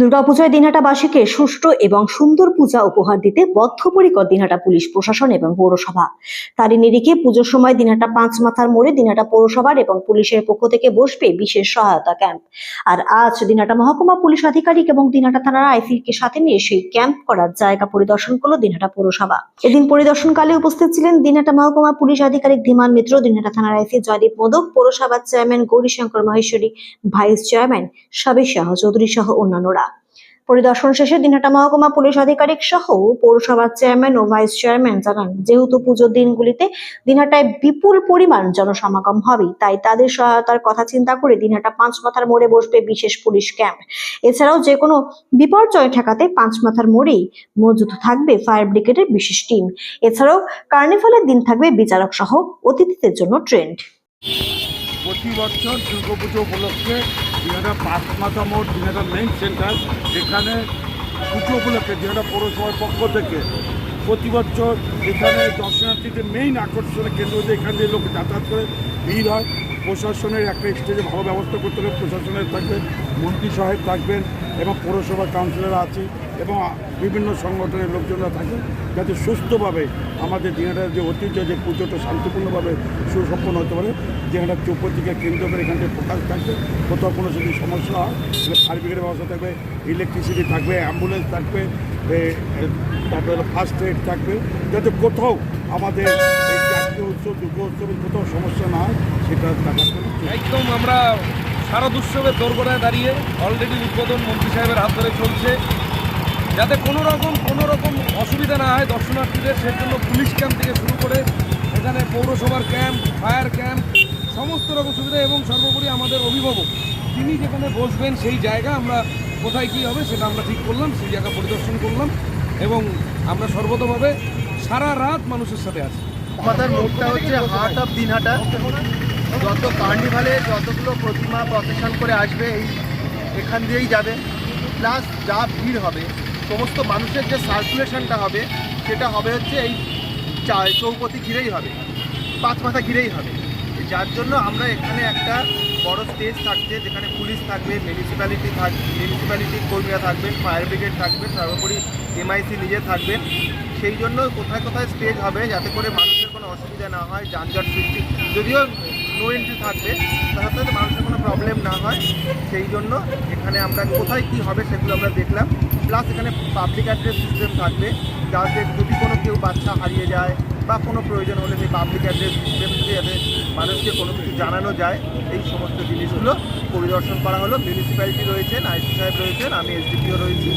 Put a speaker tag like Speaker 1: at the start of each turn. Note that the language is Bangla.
Speaker 1: দুর্গাপূজায় দিনহাটাবাসীকে সুষ্ঠু এবং সুন্দর পূজা উপহার দিতে বদ্ধপরিকর দিনহাটা পুলিশ, প্রশাসন এবং পৌরসভা। তারই নিরিখে পুজোর সময় দিনহাটা পাঁচ মাথার মোড়ে দিনহাটা পৌরসভার এবং পুলিশের পক্ষ থেকে বসবে বিশেষ সহায়তা ক্যাম্প। আর আজ দিনহাটা মহকুমা পুলিশ আধিকারিক এবং দিনহাটা থানার আইসিকে সাথে নিয়ে সেই ক্যাম্প করার জায়গা পরিদর্শন করল দিনহাটা পৌরসভা। এদিন পরিদর্শনকালে উপস্থিত ছিলেন দিনহাটা মহকুমা পুলিশ আধিকারিক ধীমান মিত্র, দিনহাটা থানার আইসি জয়দীপ মোদক, পৌরসভার chairman Gourishankar Maheshwari, vice chairman Sabir Shah Chowdhury সহ অন্যান্যরা। পরিদর্শন শেষে দিনহাটা মহকুমা পুলিশ আধিকারিক সহ পৌরসভার চেয়ারম্যান ও ভাইস চেয়ারম্যান জানান, যেহেতু পুজোর দিনগুলিতে দিনহাটায় বিপুল পরিমাণ জনসমাগম হবে তাই তাদের সহায়তার কথা চিন্তা করে দিনহাটা পাঁচ মাথার মোড়ে বসবে বিশেষ পুলিশ ক্যাম্প। এছাড়াও যে কোনো বিপর্যয় ঠেকাতে পাঁচ মাথার মোড়েই মজুত থাকবে ফায়ার ব্রিগেডের বিশেষ টিম। এছাড়াও কার্নিভালের দিন থাকবে বিচারক সহ অতিথিদের জন্য ট্রেন্ড।
Speaker 2: প্রতি বছর দুর্গাপুজো উপলক্ষে দিনাটা পাঁচ মাথা মোড় দিনাটা মেইন সেন্টার যেখানে পুজো উপলক্ষে দিনাটা পৌরসভার পক্ষ থেকে প্রতি বছর এখানে দর্শনার্থীদের মেইন আকর্ষণের কেন্দ্র যে এখান দিয়ে লোক যাতায়াত করে। ভিড় হয়। প্রশাসনের একটা স্টেজে ভালো ব্যবস্থা করতে হবে প্রশাসনের থাকবেন, মন্ত্রী সাহেব থাকবেন এবং পৌরসভা কাউন্সিলর আছে এবং বিভিন্ন সংগঠনের লোকজনরা থাকবেন যাতে সুস্থভাবে আমাদের দিনাটার যে ঐতিহ্য, যে পুজোটা শান্তিপূর্ণভাবে সুসম্পন্ন হতে পারে দিনাটা চৌপতিকে কেন্দ্র করে এখান থেকে প্রকাশ থাকবে, কোথাও কোনো যদি সমস্যা হয় ফায়ার ব্যবস্থা থাকবে ইলেকট্রিসিটি থাকবে অ্যাম্বুলেন্স থাকবে তারপরে ফার্স্ট এড থাকবে, যাতে কোথাও আমাদের জাতীয় উৎসব দুর্গা উৎসবের কোথাও সমস্যা না হয়, সেটা
Speaker 3: একদম আমরা শারদ উৎসবের দোরগোড়ায় দাঁড়িয়ে অলরেডি উদ্বোধন মন্ত্রী সাহেবের হাত ধরে চলছে। যাতে কোনো রকম কোনো রকম অসুবিধা না হয় দর্শনার্থীদের, সেজন্য পুলিশ ক্যাম্প থেকে শুরু করে এখানে পৌরসভার ক্যাম্প, ফায়ার ক্যাম্প, সমস্ত রকম সুবিধা এবং সর্বোপরি আমাদের অভিভাবক, তিনি যেখানে বসবেন সেই জায়গা আমরা কোথায় কী হবে সেটা আমরা ঠিক করলাম, সেই জায়গা পরিদর্শন করলাম এবং আমরা সর্বতভাবে সারা রাত মানুষের সাথে আছি।
Speaker 4: আমাদের মোড়টা হচ্ছে হার্ট অফ দিনহাটা। যত কার্নিভালে যতগুলো প্রতিমা প্রসেশন করে আসবে, এই এখান দিয়েই যাবে। প্লাস যা ভিড় হবে, সমস্ত মানুষের যে সার্কুলেশনটা হবে, সেটা হবে হচ্ছে এই চৌপতি ঘিরেই হবে, পাঁচ মাথা ঘিরেই হবে। যার জন্য আমরা এখানে একটা বড় স্টেজ থাকছে, যেখানে পুলিশ থাকবে মিউনিসিপ্যালিটি থাক মিউনিসিপ্যালিটির কর্মীরা থাকবেন ফায়ার ব্রিগেড থাকবে, সর্বোপরি এমআইসি নিজে থাকবে সেই জন্য কোথায় কোথায় স্টেজ হবে, যাতে করে মানুষের কোনো অসুবিধা না হয়, যানজট সৃষ্টি যদিও এন্ট্রি থাকবে। সাথে মানুষের কোনো প্রবলেম না হয়। সেই জন্য এখানে আমরা কোথায় কি হবে সেগুলো আমরা দেখলাম। প্লাস এখানে পাবলিক অ্যাড্রেস সিস্টেম থাকবে, যাতে যদি কোনো কেউ বাচ্চা হারিয়ে যায় বা কোনো প্রয়োজন হলে সেই পাবলিক অ্যাড্রেস সিস্টেম যাতে মানুষকে কোনো কিছু জানানো যায়, এই সমস্ত জিনিসগুলো পরিদর্শন করা হলো। মিউনিসিপ্যালিটি রয়েছেন আইসি সাহেব রয়েছেন, আমি এসডিপিও রয়েছি।